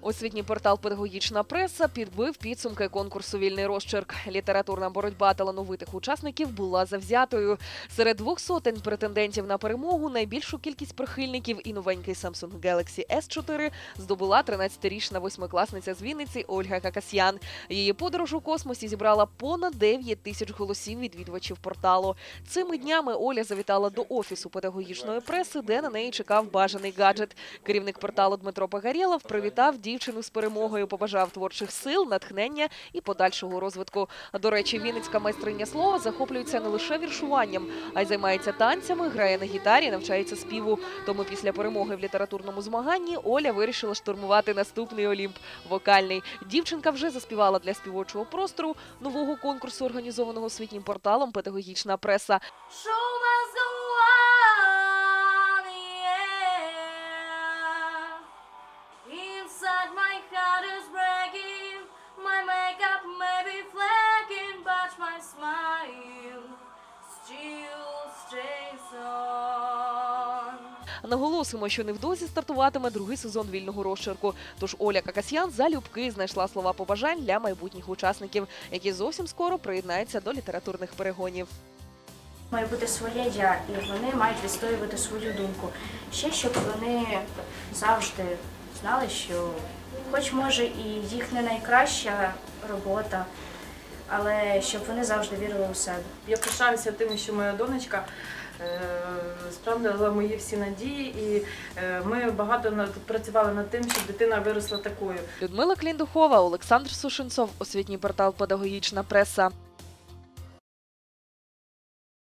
Освітній портал Педагогічна преса підбив підсумки конкурсу Вільний розчерк. Літературна боротьба талановитих учасників була завзятою. Серед двох сотень претендентів на перемогу найбільшу кількість прихильників і новенький Samsung Galaxy S4 здобула 13-річна восьмикласниця з Вінниці Ольга Какасьян. Її подорож у космосі зібрала понад 9 тисяч голосів відвідувачів порталу. Цими днями Оля завітала до офісу педагогічної преси, де на неї чекав бажаний гаджет. Керівник порталу Дмитро Погорєлов привітав дівчину з перемогою, побажав творчих сил, натхнення і подальшого розвитку. До речі, вінницька майстриня слова захоплюється не лише віршуванням, а й займається танцями, грає на гітарі, навчається співу. Тому після перемоги в літературному змаганні Оля вирішила штурмувати наступний Олімп вокальний. Дівчинка вже заспівала для співочого простору нового конкурсу, організованого освітнім порталом Педагогічна преса. Show Наголосимо, що невдовзі стартуватиме другий сезон вільного розчерку. Тож Оля Какасьян залюбки знайшла слова побажань для майбутніх учасників, які зовсім скоро приєднаються до літературних перегонів. Має бути своє я, і вони мають відстоювати свою думку. Ще щоб вони завжди знали, що, хоч може і їх не найкраща робота, але щоб вони завжди вірили у себе. Я пишаюся тим, що моя донечка справдила мої всі надії, і е, ми багато працювали над тим, щоб дитина виросла такою. Людмила Кліндухова, Олександр Сушенцов, освітній портал Педагогічна преса.